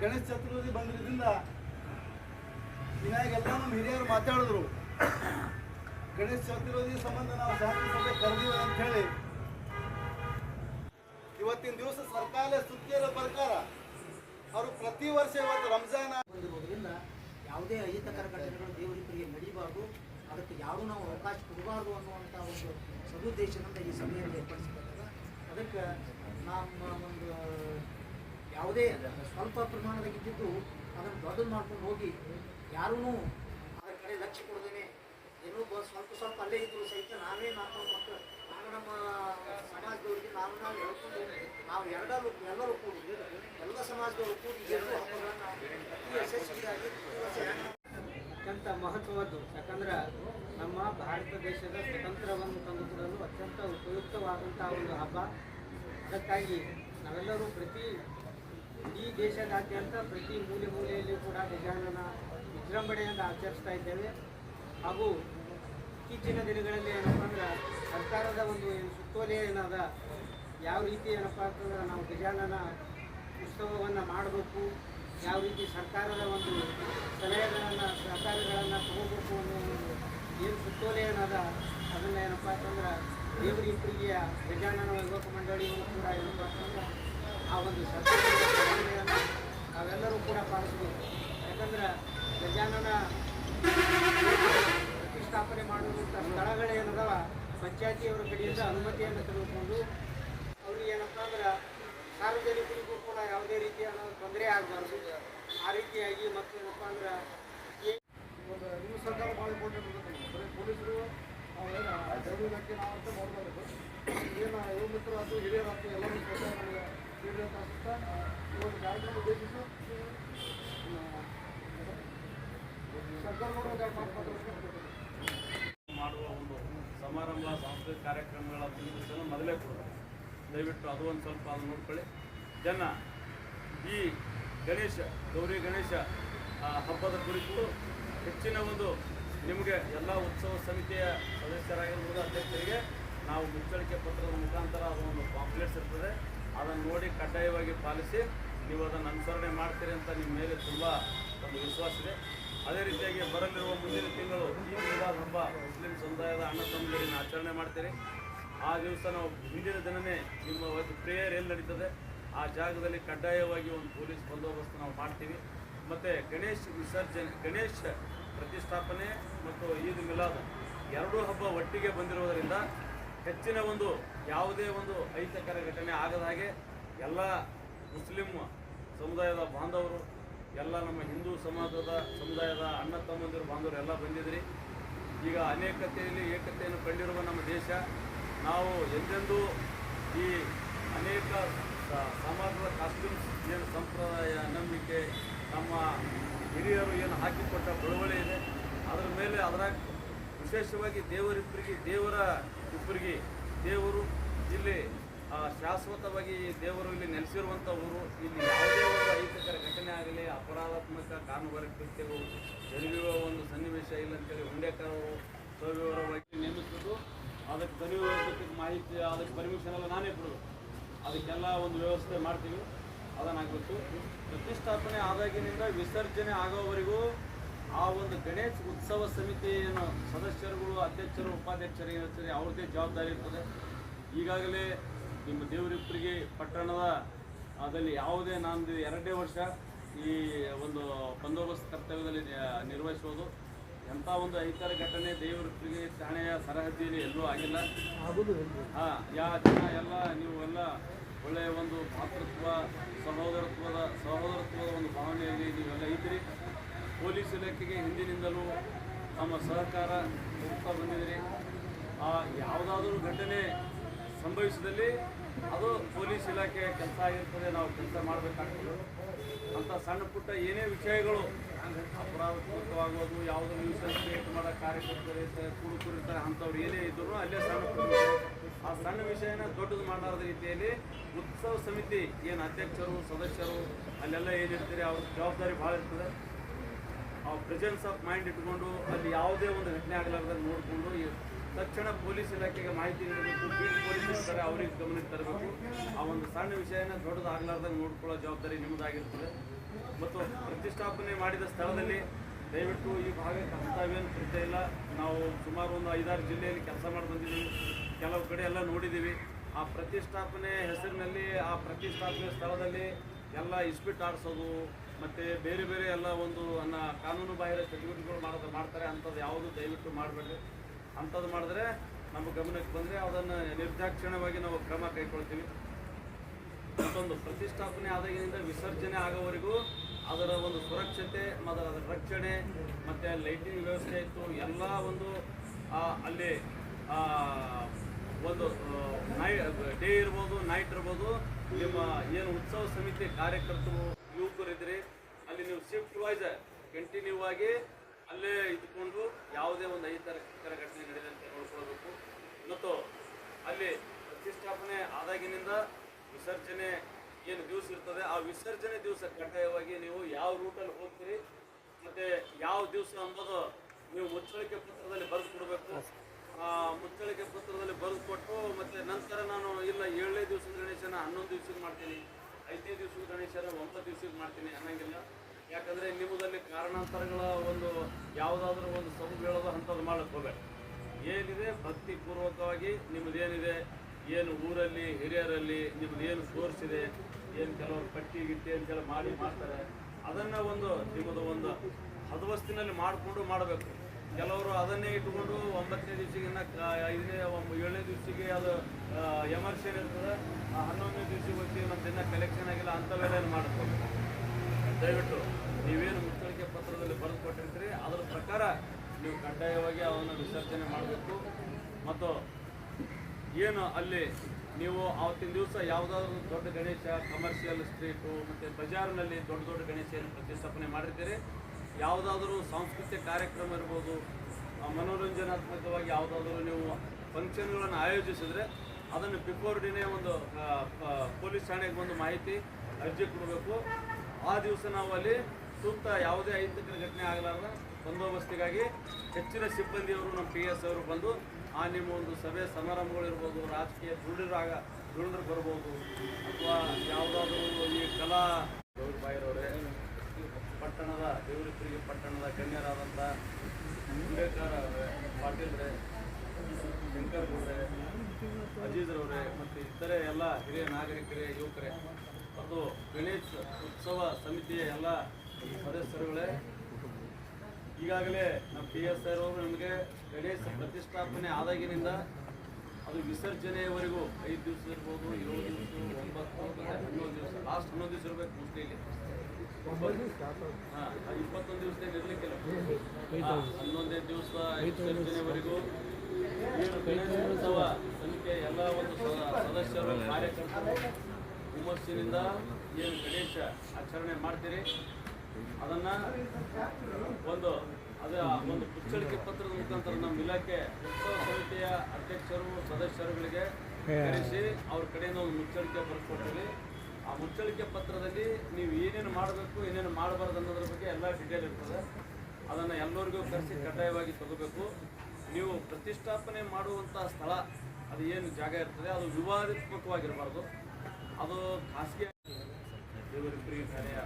ಗಣೇಶ ಚತುರ್ಥಿ ಬಂದ್ರಿಂದ ಹೀಗಾಗಿ ಎಲ್ಲ ನಮ್ಮ ಹಿರಿಯರು ಮಾತಾಡಿದ್ರು. ಗಣೇಶ ಚತುರ್ಥಿ ಸಂಬಂಧ ನಾವು ಶಾಂತಿ ಸಭೆ ಕರೆದಿವಿ ಅಂತ ಹೇಳಿ. ಇವತ್ತಿನ ದಿವಸ ಸರ್ಕಾರ ಸುತ್ತಿರೋ ಪ್ರಕಾರ ಅವರು ಪ್ರತಿ ವರ್ಷ ಇವತ್ತು ರಂಜಾನ್ ಬಂದಿರೋದ್ರಿಂದ ಯಾವುದೇ ಅಹಿತಕರ ಘಟನೆಗಳು ದೇವರಿಬ್ಬರಿಗೆ ನಡೀಬಾರ್ದು. ಅದಕ್ಕೆ ಯಾರೂ ನಾವು ಅವಕಾಶ ಕೊಡಬಾರ್ದು ಅನ್ನುವಂಥ ಒಂದು ಸದುದ್ದೇಶದಿಂದ ಈ ಸಭೆಯಲ್ಲಿ ಏರ್ಪಡಿಸಬೇಕಾದ ಅದಕ್ಕೆ ನಮ್ಮ ಒಂದು ಯಾವುದೇ ಸ್ವಲ್ಪ ಪ್ರಮಾಣದಾಗ ಇದ್ದಿದ್ದು ಅದನ್ನು ದೊಡ್ಡದು ಮಾಡ್ಕೊಂಡು ಹೋಗಿ ಯಾರೂ ಅದರ ಕಡೆ ಲಕ್ಷ್ಯ ಕೊಡದೇನೆ. ಏನೋ ಬ ಸ್ವಲ್ಪ ಸ್ವಲ್ಪ ಅಲ್ಲೇ ಇದ್ರು ಸಹಿತ ನಾವೇ ನಾವು ಮಕ್ಕಳು ನಾವು ನಮ್ಮ ಸಮಾಜದವ್ರಿಗೆ ನಾವು ನಾವು ಹೇಳ್ಕೊಂಡು ನಾವು ಎರಡರೂ ಎಲ್ಲರೂ ಕೂಡಿ, ಎಲ್ಲ ಸಮಾಜದವರು ಕೂಡಿ ಎರಡು ಹಬ್ಬಗಳನ್ನು ಯಶಸ್ವಿಯಾಗಿ ಅತ್ಯಂತ ಮಹತ್ವದ್ದು, ಯಾಕಂದ್ರೆ ನಮ್ಮ ಭಾರತ ದೇಶದ ಸ್ವತಂತ್ರವನ್ನು ತಂದುಕೊಡಲು ಅತ್ಯಂತ ಉಪಯುಕ್ತವಾದಂಥ ಒಂದು ಹಬ್ಬ. ಅದಕ್ಕಾಗಿ ನಾವೆಲ್ಲರೂ ಪ್ರತಿ ಇಡೀ ದೇಶದಾದ್ಯಂತ ಪ್ರತಿ ಮೂಲೆ ಮೂಲೆಯಲ್ಲಿ ಕೂಡ ಗಜಾನನ ವಿಜೃಂಭಣೆಯಿಂದ ಆಚರಿಸ್ತಾ ಇದ್ದೇವೆ. ಹಾಗೂ ಇತ್ತೀಚಿನ ದಿನಗಳಲ್ಲಿ ಏನಪ್ಪ ಅಂದ್ರೆ ಸರ್ಕಾರದ ಒಂದು ಸುತ್ತೋಲೆ ಏನದ, ಯಾವ ರೀತಿ ಏನಪ್ಪ ಅಂತಂದ್ರೆ ನಾವು ಗಜಾನನ ಉತ್ಸವವನ್ನು ಮಾಡಬೇಕು, ಯಾವ ರೀತಿ ಸರ್ಕಾರದ ಒಂದು ಸಲಹೆಗಳನ್ನು, ಸಹಕಾರಗಳನ್ನು ತಗೋಬೇಕು ಅನ್ನೋ ಒಂದು ಏನು ಸುತ್ತೋಲೆ ಏನದ, ಅದನ್ನು ಏನಪ್ಪ ಅಂತಂದ್ರೆ ದೇವರಿಬ್ಬರಿಗೆ ಗಜಾನನ ಯುವಕ ಮಂಡಳಿಯವರು ಕೂಡ ಏನಪ್ಪ ಅಂತಂದ್ರೆ ಆ ಒಂದು ನಾವೆಲ್ಲರೂ ಕೂಡ ಪಾಲಿಸಬೇಕು. ಯಾಕಂದ್ರೆ ಗಜಾನನ ಪ್ರತಿಷ್ಠಾಪನೆ ಮಾಡುವಂಥ ಸ್ಥಳಗಳೇನದವ ಪಂಚಾಯತಿಯವರ ಕಡೆಯಿಂದ ಅನುಮತಿಯನ್ನು ತೆಗೆದುಕೊಂಡು ಅವ್ರಿಗೆ ಏನಪ್ಪ ಅಂದ್ರೆ ಸಾರ್ವಜನಿಕರಿಗೂ ಕೂಡ ಯಾವುದೇ ರೀತಿಯ ತೊಂದರೆ ಆಗಬಾರ್ದು. ಆ ರೀತಿಯಾಗಿ ಮತ್ತೆ ಏನಪ್ಪ ಅಂದ್ರೆ ನಿಮ್ಮ ಸರ್ಕಾರ ಇರುತ್ತೆ ಬರೀ ಪೊಲೀಸರು ಇಲಾಖೆ ನಾವು ಅಂತ ನೋಡ್ಬಾರ್ದು ಏನು ಯುವ ಮಿತ್ರರು ಆಯ್ತು ಹಿರಿಯರು ಆಯ್ತು ಎಲ್ಲರೂ ಮಾಡುವ ಒಂದು ಸಮಾರಂಭ ಸಾಂಸ್ಕೃತಿಕ ಕಾರ್ಯಕ್ರಮಗಳ ಮುಂದಿಸಲು ಮೊದಲೇ ಕೊಡೋದು ದಯವಿಟ್ಟು ಅದು ಒಂದು ಸ್ವಲ್ಪ ಅದು ನೋಡ್ಕೊಳ್ಳಿ. ಜನ ಈ ಗಣೇಶ, ಗೌರಿ ಗಣೇಶ ಹಬ್ಬದ ಕುರಿತು ಹೆಚ್ಚಿನ ಒಂದು ನಿಮಗೆ ಎಲ್ಲ ಉತ್ಸವ ಸಮಿತಿಯ ಸದಸ್ಯರಾಗಿರ್ಬೋದು ಅಧ್ಯಕ್ಷರಿಗೆ ನಾವು ಮುಚ್ಚಳಿಕೆ ಪತ್ರದ ಮುಖಾಂತರ ಅದು ಒಂದು ಪಾಂಪ್ಲೆಟ್ಸ್ ಇರ್ತದೆ. ಅದನ್ನು ನೋಡಿ ಕಡ್ಡಾಯವಾಗಿ ಪಾಲಿಸಿ ನೀವು ಅದನ್ನು ಅನುಸರಣೆ ಮಾಡ್ತೀರಿ ಅಂತ ನಿಮ್ಮ ಮೇಲೆ ತುಂಬ ಒಂದು ವಿಶ್ವಾಸ ಇದೆ. ಅದೇ ರೀತಿಯಾಗಿ ಬರಲಿರುವ ಮುಂದಿನ ತಿಂಗಳು ಈ ಮಿಲಾದ್ ಹಬ್ಬ ಮುಸ್ಲಿಂ ಸಮುದಾಯದ ಅಣ್ಣ ತಮ್ಮಂದಿರನ್ನ ಆಚರಣೆ ಮಾಡ್ತೀರಿ. ಆ ದಿವಸ ನಾವು ಹಿಂದಿನ ದಿನವೇ ನಿಮ್ಮ ಒಂದು ಪ್ರೇಯರ್ ಎಲ್ಲಿ ನಡೀತದೆ, ಆ ಜಾಗದಲ್ಲಿ ಕಡ್ಡಾಯವಾಗಿ ಒಂದು ಪೊಲೀಸ್ ಬಂದೋಬಸ್ತ್ ನಾವು ಮಾಡ್ತೀವಿ. ಮತ್ತು ಗಣೇಶ್ ವಿಸರ್ಜನೆ, ಗಣೇಶ್ ಪ್ರತಿಷ್ಠಾಪನೆ ಮತ್ತು ಈದ್ ಮಿಲಾದ್ ಎರಡೂ ಹಬ್ಬ ಒಟ್ಟಿಗೆ ಬಂದಿರುವುದರಿಂದ ಹೆಚ್ಚಿನ ಒಂದು ಯಾವುದೇ ಒಂದು ಅಹಿತಕರ ಘಟನೆ ಆಗದ ಹಾಗೆ ಎಲ್ಲ ಮುಸ್ಲಿಂ ಸಮುದಾಯದ ಬಾಂಧವರು, ಎಲ್ಲ ನಮ್ಮ ಹಿಂದೂ ಸಮಾಜದ ಸಮುದಾಯದ ಅಣ್ಣ ತಮ್ಮಂದಿರು ಬಾಂಧವರು ಎಲ್ಲ ಬಂದಿದ್ರಿ. ಈಗ ಅನೇಕತೆಯಲ್ಲಿ ಏಕತೆಯನ್ನು ಕಂಡಿರುವ ನಮ್ಮ ದೇಶ, ನಾವು ಎಂದೆಂದೂ ಈ ಅನೇಕ ಸಮಾಜದ ಕಾಸ್ಟ್ಯೂಮ್ಸ್ ಏನು ಸಂಪ್ರದಾಯ ನಂಬಿಕೆ, ನಮ್ಮ ಹಿರಿಯರು ಏನು ಹಾಕಿಕೊಟ್ಟ ಬಳುವಳಿ ಇದೆ, ಅದರ ಮೇಲೆ ಅದರ ವಿಶೇಷವಾಗಿ ದೇವರಿಬ್ಬರಿಗೆ ದೇವರ ಇಬ್ಬರಿಗೆ, ದೇವರು ಇಲ್ಲಿ ಶಾಶ್ವತವಾಗಿ ದೇವರು ಇಲ್ಲಿ ನೆಲೆಸಿರುವಂಥ ಊರು. ಇಲ್ಲಿ ಯಾವುದೇ ಒಂದು ಅಹಿತಕರ ಘಟನೆ ಆಗಲಿ, ಅಪರಾಧಾತ್ಮಕ ಕಾನೂನು ಕೃತ್ಯಗಳು ಜರುಗಿರುವ ಒಂದು ಸನ್ನಿವೇಶ ಇಲ್ಲ ಅಂತೇಳಿ ಹುಂಡೇಕರ್ ಅವರು ಸವಿವರವಾಗಿ ನೇಮಿಸಿದ್ದು ಅದಕ್ಕೆ ದನಿಯೋಗಕ್ಕೆ ಮಾಹಿತಿ, ಅದಕ್ಕೆ ಪರ್ಮಿಷನ್ ಎಲ್ಲ ನಾನೇ ಕೊಡೋದು. ಅದಕ್ಕೆಲ್ಲ ಒಂದು ವ್ಯವಸ್ಥೆ ಮಾಡ್ತೀವಿ. ಅದನ್ನಾಗಬೇಕು ಪ್ರತಿಷ್ಠಾಪನೆ ಆದಾಗಿನಿಂದ ವಿಸರ್ಜನೆ ಆಗೋವರೆಗೂ ಆ ಒಂದು ಗಣೇಶ ಉತ್ಸವ ಸಮಿತಿ ಏನು ಸದಸ್ಯರುಗಳು ಅಧ್ಯಕ್ಷರು ಉಪಾಧ್ಯಕ್ಷರು ಏನಿರ್ತಾರೆ ಅವ್ರದ್ದೇ ಜವಾಬ್ದಾರಿ ಇರ್ತದೆ. ಈಗಾಗಲೇ ನಿಮ್ಮ ದೇವರಿಬ್ಬರಿಗೆ ಪಟ್ಟಣದ ಅದಲ್ಲಿ ಯಾವುದೇ ನಾನು ಎರಡನೇ ವರ್ಷ ಈ ಒಂದು ಬಂದೋಬಸ್ತ್ ಕರ್ತವ್ಯದಲ್ಲಿ ನಿರ್ವಹಿಸುವುದು. ನಿರ್ವಹಿಸೋದು ಎಂಥ ಒಂದು ಐತರ ಘಟನೆ ದೇವರಿಬ್ಬರಿಗೆ ಠಾಣೆಯ ಸರಹದ್ದಿಯಲ್ಲಿ ಎಲ್ಲೂ ಆಗಿಲ್ಲ. ಹಾಂ ಯಾ ಜನ ಎಲ್ಲ ನೀವು ಎಲ್ಲ ಒಳ್ಳೆಯ ಒಂದು ಮಾತೃತ್ವ ಸಹೋದರತ್ವದ ಸಹೋದರತ್ವದ ಒಂದು ಭಾವನೆಯಲ್ಲಿ ನೀವೆಲ್ಲ ಇದ್ದೀರಿ. ಪೊಲೀಸ್ ಇಲಾಖೆಗೆ ಹಿಂದಿನಿಂದಲೂ ತಮ್ಮ ಸಹಕಾರ ಕೊಡ್ತಾ ಬಂದಿದ್ದೀರಿ ಆ ಯಾವುದಾದ್ರೂ ಘಟನೆ ಸಂಭವಿಸಿದಲ್ಲಿ ಅದು ಪೊಲೀಸ್ ಇಲಾಖೆ ಕೆಲಸ ಆಗಿರ್ತದೆ, ನಾವು ಕೆಲಸ ಮಾಡಬೇಕಾಗ್ತದೆ. ಅಂಥ ಸಣ್ಣ ಪುಟ್ಟ ಏನೇ ವಿಷಯಗಳು ಅಪರಾಧಾತ್ಮಕವಾಗೋದು ಯಾವುದೋ ನ್ಯೂಸ್ ಕ್ರಿಯೇಟ್ ಮಾಡೋ ಕಾರ್ಯಕರ್ತರು ಇರ್ತಾರೆ ಕುಡುಕರು ಇರ್ತಾರೆ, ಅಂಥವ್ರು ಏನೇ ಇದ್ದರೂ ಅಲ್ಲೇ ಸಣ್ಣ ಪುಟ್ಟ ಆ ಸಣ್ಣ ವಿಷಯನ ದೊಡ್ಡದು ಮಾಡಾರದ ರೀತಿಯಲ್ಲಿ ಉತ್ಸವ ಸಮಿತಿ, ಏನು ಅಧ್ಯಕ್ಷರು, ಸದಸ್ಯರು, ಅಲ್ಲೆಲ್ಲ ಏನಿರ್ತೀರಿ ಅವ್ರ ಜವಾಬ್ದಾರಿ ಭಾಳ ಇರ್ತದೆ. ಪ್ರೆಸೆನ್ಸ್ ಆಫ್ ಮೈಂಡ್ ಇಟ್ಕೊಂಡು ಅಲ್ಲಿ ಯಾವುದೇ ಒಂದು ಘಟನೆ ಆಗಲಾರ್ದಂಗೆ ನೋಡಿಕೊಂಡು ತಕ್ಷಣ ಪೊಲೀಸ್ ಇಲಾಖೆಗೆ ಮಾಹಿತಿ ನೀಡಬೇಕು ಬೀಟ್ ಪೊಲೀಸ್ ಇರ್ತಾರೆ, ಅವ್ರಿಗೆ ಗಮನಕ್ಕೆ ತರಬೇಕು. ಆ ಒಂದು ಸಣ್ಣ ವಿಷಯನ ದೊಡ್ಡದು ಆಗ್ಲಾರ್ದಂಗೆ ನೋಡ್ಕೊಳ್ಳೋ ಜವಾಬ್ದಾರಿ ನಿಮ್ಮದಾಗಿರ್ತದೆ. ಮತ್ತು ಪ್ರತಿಷ್ಠಾಪನೆ ಮಾಡಿದ ಸ್ಥಳದಲ್ಲಿ ದಯವಿಟ್ಟು ಈ ಭಾಗಕ್ಕೆ ಹತ್ತಾವೇನು ಕೊರತೆ ಇಲ್ಲ. ನಾವು ಸುಮಾರು ಒಂದು ಐದಾರು ಜಿಲ್ಲೆಯಲ್ಲಿ ಕೆಲಸ ಮಾಡಿ ಬಂದಿದ್ದೀವಿ. ಕೆಲವು ಕಡೆ ಎಲ್ಲ ನೋಡಿದ್ದೀವಿ. ಆ ಪ್ರತಿಷ್ಠಾಪನೆ ಹೆಸರಿನಲ್ಲಿ, ಆ ಪ್ರತಿಷ್ಠಾಪನೆ ಸ್ಥಳದಲ್ಲಿ ಎಲ್ಲ ಇಸ್ಪಿಟ್ ಆಡಿಸೋದು ಮತ್ತು ಬೇರೆ ಬೇರೆ ಎಲ್ಲ ಒಂದು ಅನ್ನ ಕಾನೂನು ಬಾಹಿರ ಚಟುವಟಿಕೆಗಳು ಮಾಡೋದು ಮಾಡ್ತಾರೆ, ಅಂಥದ್ದು ಯಾವುದು ದಯವಿಟ್ಟು ಮಾಡಬೇಡಿ ಅಂಥದ್ದು ಮಾಡಿದ್ರೆ ನಮ್ಮ ಗಮನಕ್ಕೆ ಬಂದರೆ ಅದನ್ನು ನಿರ್ದಾಕ್ಷಿಣ್ಯವಾಗಿ ನಾವು ಕ್ರಮ ಕೈಗೊಳ್ತೀವಿ. ಮತ್ತೊಂದು ಪ್ರತಿಷ್ಠಾಪನೆ ಆದಾಗಿನಿಂದ ವಿಸರ್ಜನೆ ಆಗೋವರೆಗೂ ಅದರ ಒಂದು ಸುರಕ್ಷತೆ ಮತ್ತು ಅದರ ರಕ್ಷಣೆ ಮತ್ತು ಲೈಟಿಂಗ್ ವ್ಯವಸ್ಥೆ ಇತ್ತು. ಎಲ್ಲ ಒಂದು ಅಲ್ಲಿ ಒಂದು ನೈ, ಡೇ ಇರ್ಬೋದು, ನೈಟ್ ಇರ್ಬೋದು, ನಿಮ್ಮ ಏನು ಉತ್ಸವ ಸಮಿತಿ ಕಾರ್ಯಕರ್ತರು ಯುವಕರಿದ್ರಿ ಅಲ್ಲಿ ನೀವು ಶಿಫ್ಟ್ ವೈಸ್ ಕಂಟಿನ್ಯೂ ಆಗಿ ಅಲ್ಲೇ ಇದ್ಕೊಂಡು ಯಾವುದೇ ಒಂದು ಅಹಿತಕರ ಘಟನೆ ನಡೆದಂತೆ ನೋಡ್ಕೊಳ್ಬೇಕು. ಮತ್ತು ಅಲ್ಲಿ ಪ್ರತಿಷ್ಠಾಪನೆ ಆದಾಗಿನಿಂದ ವಿಸರ್ಜನೆ ಏನು ದಿವಸ ಇರ್ತದೆ, ಆ ವಿಸರ್ಜನೆ ದಿವಸ ಕಡ್ಡಾಯವಾಗಿ ನೀವು ಯಾವ ರೂಟಲ್ಲಿ ಹೋಗ್ತೀರಿ, ಮತ್ತೆ ಯಾವ ದಿವಸ ಅಂಬೋದು ನೀವು ಮುಚ್ಚಳಿಕೆ ಪತ್ರದಲ್ಲಿ ಬರೆದು ಕೊಡಬೇಕು ಆ, ಮುಚ್ಚಳಿಕೆ ಪತ್ರದಲ್ಲಿ ಬರೆದು ಕೊಟ್ಟು ಮತ್ತೆ ನಂತರ ನಾನು ಇಲ್ಲ, ಏಳನೇ ದಿವಸದ ಗಣೇಶನ ಹನ್ನೊಂದು ದಿವ್ಸಕ್ಕೆ ಮಾಡ್ತೀನಿ. ಐದನೇ ದಿವಸದ ಗಣೇಶನ ಒಂಬತ್ತು ದಿವಸಕ್ಕೆ ಮಾಡ್ತೀನಿ ಅನ್ನಂಗಿಲ್ಲ. ಯಾಕಂದರೆ ನಿಮ್ಮದಲ್ಲಿ ಕಾರಣಾಂತರಗಳ ಒಂದು ಯಾವುದಾದ್ರೂ ಒಂದು ಸಬು ಹೇಳೋದು ಅಂಥದ್ದು ಮಾಡಕ್ಕೆ ಹೋಗಬೇಡ. ಏನಿದೆ? ಭಕ್ತಿಪೂರ್ವಕವಾಗಿ ನಿಮ್ಮದೇನಿದೆ? ಏನು ಊರಲ್ಲಿ, ಹಿರಿಯರಲ್ಲಿ ನಿಮ್ದು ಏನು ಏನು ಕೆಲವರು ಪಟ್ಟಿ ಗಿಟ್ಟಿ ಅಂತೆಲ್ಲ ಮಾಡಿ ಮಾಡ್ತಾರೆ? ಅದನ್ನು ಒಂದು ನಿಮ್ಮದು ಒಂದು ಹದವಸ್ತಿನಲ್ಲಿ ಮಾಡಿಕೊಂಡು ಮಾಡಬೇಕು. ಕೆಲವರು ಅದನ್ನೇ ಇಟ್ಕೊಂಡು ಒಂಬತ್ತನೇ ದಿವಸಿಗೆ ಐದನೇ ಏಳನೇ ದಿವಸಿಗೆ ಅದು ಎಮರ್ಷನ್ ಇರ್ತದೆ. ಹನ್ನೊಂದನೇ ದಿವಸಿಗೆ ಹೋಗ್ತೀವಿ ನಮ್ಮ ಇನ್ನೂ ಕಲೆಕ್ಷನ್ ಆಗಿಲ್ಲ ಅಂಥವೆಲ್ಲ ಮಾಡ್ಬೇಕು ದಯವಿಟ್ಟು ನೀವೇನು ಮುಚ್ಚಳಿಕೆ ಪತ್ರದಲ್ಲಿ ಬರೆದು ಕೊಟ್ಟಿರ್ತೀರಿ, ಅದರ ಪ್ರಕಾರ ನೀವು ಕಡ್ಡಾಯವಾಗಿ ಅವನ್ನು ವಿಸರ್ಜನೆ ಮಾಡಬೇಕು. ಮತ್ತು ಏನು ಅಲ್ಲಿ ನೀವು ಆವತ್ತಿನ ದಿವಸ ಯಾವುದಾದ್ರು ದೊಡ್ಡ ಗಣೇಶ ಕಮರ್ಷಿಯಲ್ ಸ್ಟ್ರೀಟು ಮತ್ತು ಬಜಾರ್ನಲ್ಲಿ ದೊಡ್ಡ ದೊಡ್ಡ ಗಣೇಶ ಏನು ಪ್ರತಿಷ್ಠಾಪನೆ ಮಾಡಿರ್ತೀರಿ. ಯಾವುದಾದ್ರೂ ಸಾಂಸ್ಕೃತಿಕ ಕಾರ್ಯಕ್ರಮ ಇರ್ಬೋದು ಮನೋರಂಜನಾತ್ಮಕವಾಗಿ ಯಾವುದಾದರೂ ನೀವು ಫಂಕ್ಷನ್ಗಳನ್ನು ಆಯೋಜಿಸಿದ್ರೆ ಅದನ್ನು ಬಿಫೋರ್ ಡಿನೇ ಒಂದು ಪೊಲೀಸ್ ಠಾಣೆಗೆ ಒಂದು ಮಾಹಿತಿ ಅರ್ಜಿ ಕೊಡಬೇಕು. ಆ ದಿವಸ ನಾವು ಅಲ್ಲಿ ಸೂಕ್ತ ಯಾವುದೇ ಅಹಿತಕರ ಘಟನೆ ಆಗಲಾರ್ದ ಬಂದೋಬಸ್ತಿಗಾಗಿ ಹೆಚ್ಚಿನ ಸಿಬ್ಬಂದಿಯವರು, ನಮ್ಮ ಪಿ ಎಸ್ ಅವರು ಬಂದು ಆ ನಿಮ್ಮ ಒಂದು ಸಭೆ ಸಮಾರಂಭಗಳಿರ್ಬೋದು ರಾಜಕೀಯ ದೃಢರಾಗ ದೃಢರು ಬರ್ಬೋದು, ಅಥವಾ ಯಾವುದಾದ್ರೂ ಈ ಕಲಾ ಗೌರಬಾಯಿರವರೇ ಪಟ್ಟಣದ ದೇವರಿಪುರಿಗೆ ಪಟ್ಟಣದ ಗಣ್ಯರಾದಂಥ ಅಂಬೇಡ್ಕರ್ ಅವರೇ ಪಾಟೀಲ್ರೇ ಶಂಕರ್ ಗೌಡ್ರೆ ಮತ್ತು ಇತರೆ ಎಲ್ಲ ಹಿರಿಯ ನಾಗರಿಕರೇ, ಯುವಕರೇ, ಮತ್ತು ಗಣೇಶ್ ಉತ್ಸವ ಸಮಿತಿಯ ಎಲ್ಲ ಸದಸ್ಯರುಗಳೇ, ಈಗಾಗಲೇ ನಮ್ಮ ಪಿ ಎಸ್ ಆರ್ ಅವರು ನಮಗೆ ಗಣೇಶ ಪ್ರತಿಷ್ಠಾಪನೆ ಆದಾಗಿನಿಂದ ಅದು ವಿಸರ್ಜನೆಯವರೆಗೂ ಐದು ದಿವಸ ಇರ್ಬೋದು, ಏಳು ದಿವಸ, ಒಂಬತ್ತು, ಹನ್ನೊಂದು ದಿವಸ ಲಾಸ್ಟ್ ಹನ್ನೊಂದು ದಿವಸ ಇರಬೇಕು ಹಾಂ ಇಪ್ಪತ್ತೊಂದು ದಿವಸದಲ್ಲಿ ಇರಲಿಕ್ಕಿಲ್ಲ ಹಾ, ಹನ್ನೊಂದನೇ ದಿವಸ ವರೆಗೂ ಏನು ಗಣೇಶ ಉತ್ಸವ ಸಮಿತಿಯ ಎಲ್ಲ ಒಂದು ಸದಸ್ಯರು ಕಾರ್ಯಕರ್ತರು ಹುಮ್ಮಸ್ಸಿನಿಂದ ಏನು ಗಣೇಶ ಆಚರಣೆ ಮಾಡ್ತೀರಿ ಅದನ್ನ ಒಂದು ಅದ ಒಂದು ಮುಚ್ಚಳಿಕೆ ಪತ್ರದ ಮುಖಾಂತರ ನಮ್ಮ ಇಲಾಖೆ ಉತ್ಸವ ಸಮಿತಿಯ ಅಧ್ಯಕ್ಷರು ಸದಸ್ಯರುಗಳಿಗೆ ಕರೆಸಿ ಅವ್ರ ಕಡೆಯಿಂದ ಒಂದು ಮುಚ್ಚಳಿಕೆ ಬರ್ಕೊಡ್ತೀವಿ ಆ ಮುಚ್ಚಳಿಕೆ ಪತ್ರದಲ್ಲಿ ನೀವು ಏನೇನು ಮಾಡಬೇಕು, ಏನೇನು ಮಾಡಬಾರ್ದು ಅನ್ನೋದ್ರ ಬಗ್ಗೆ ಎಲ್ಲ ಡೀಟೇಲ್ ಇರ್ತದೆ. ಅದನ್ನು ಎಲ್ಲರಿಗೂ ಕರೆಸಿ ಕಡ್ಡಾಯವಾಗಿ ತಗೋಬೇಕು. ನೀವು ಪ್ರತಿಷ್ಠಾಪನೆ ಮಾಡುವಂಥ ಸ್ಥಳ, ಅದು ಏನು ಜಾಗ ಇರ್ತದೆ, ಅದು ವಿವಾದಾತ್ಮಕವಾಗಿರಬಾರ್ದು. ಅದು ಖಾಸಗಿ ಕಾರ್ಯ